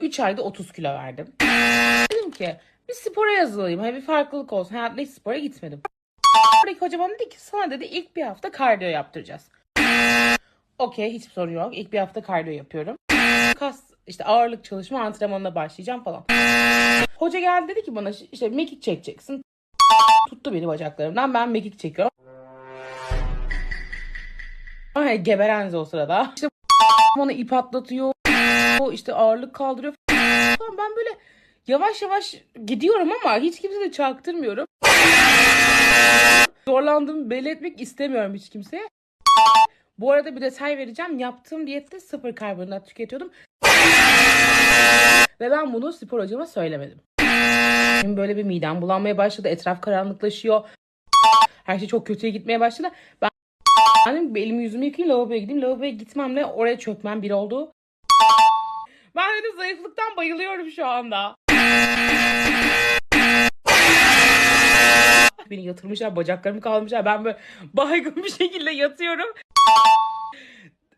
3 ayda 30 kilo verdim. Dedim ki bir spora yazılayım. Hani bir farklılık olsun. Hayatımda hiç spora gitmedim. Oradaki hoca bana dedi ki sana dedi ilk bir hafta kardiyo yaptıracağız. Okey hiçbir sorun yok. İlk bir hafta kardiyo yapıyorum. Kas işte ağırlık çalışma antrenmanına başlayacağım falan. Hoca geldi dedi ki bana işte mekik çekeceksin. Tuttu beni bacaklarımdan ben mekik çekiyorum. Ay geberenz o sırada. İşte bana ip atlatıyor. İşte ağırlık kaldırıyor falan. Ben böyle yavaş yavaş gidiyorum ama hiç kimse de çaktırmıyorum. Zorlandığımı belli etmek istemiyorum hiç kimseye. Bu arada bir detay vereceğim. Yaptığım diyette sıfır karbonhidrat tüketiyordum. Ve ben bunu spor hocama söylemedim. Şimdi böyle bir midem bulanmaya başladı. Etraf karanlıklaşıyor. Her şey çok kötüye gitmeye başladı. Ben dedim elimi yüzümü yıkayayım lavaboya gideyim. Lavaboya gitmemle oraya çökmem bir oldu. Ben dedim zayıflıktan bayılıyorum şu anda. Beni yatırmışlar, bacaklarımı kaldırmışlar. Ben böyle baygın bir şekilde yatıyorum.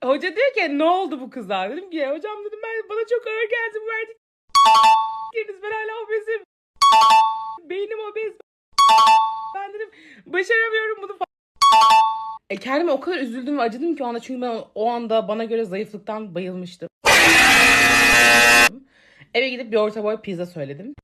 Hoca diyor ki ne oldu bu kıza? Dedim ki hocam dedim ben bana çok ağır geldi bu verdik. ben hala obezim. Beynim obez. Ben dedim başaramıyorum bunu. E, kendime o kadar üzüldüm ve acıdım ki o anda çünkü ben o anda bana göre zayıflıktan bayılmıştım. Eve gidip bir orta boy pizza söyledim.